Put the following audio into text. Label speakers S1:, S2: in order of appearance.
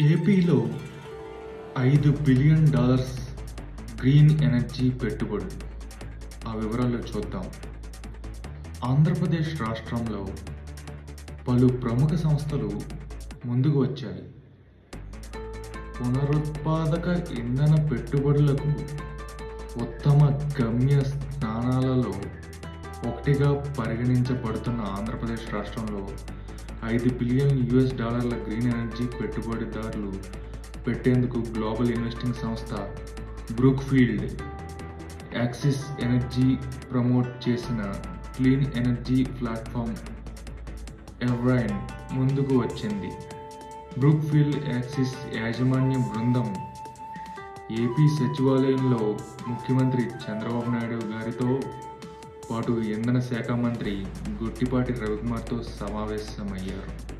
S1: ఏపీలో ఐదు billion dollars green energy పెట్టుబడులు. ఆ వివరాలు చూద్దాం. ఆంధ్రప్రదేశ్ రాష్ట్రంలో పలు ప్రముఖ సంస్థలు ముందుకు వచ్చాయి. పునరుత్పాదక ఇంధన పెట్టుబడులకు ఉత్తమ గమ్య స్థానాలలో ఒకటిగా పరిగణించబడుతున్న ఆంధ్రప్రదేశ్ రాష్ట్రంలో ఐదు బిలియన్ యుఎస్ డాలర్ల గ్రీన్ ఎనర్జీ పెట్టుబడిదారులు పెట్టేందుకు గ్లోబల్ ఇన్వెస్టింగ్ సంస్థ బ్రూక్ఫీల్డ్ యాక్సిస్ ఎనర్జీ ప్రమోట్ చేసిన క్లీన్ ఎనర్జీ ప్లాట్ఫామ్ ఎవ్రైన్ ముందుకు వచ్చింది. బ్రూక్ఫీల్డ్ యాక్సిస్ యాజమాన్య బృందం ఏపీ సచివాలయంలో ముఖ్యమంత్రి చంద్రబాబు నాయుడు గారితో పాటు ఇంధన శాఖ మంత్రి గుట్టిపాటి రవికుమార్తో సమావేశమయ్యారు.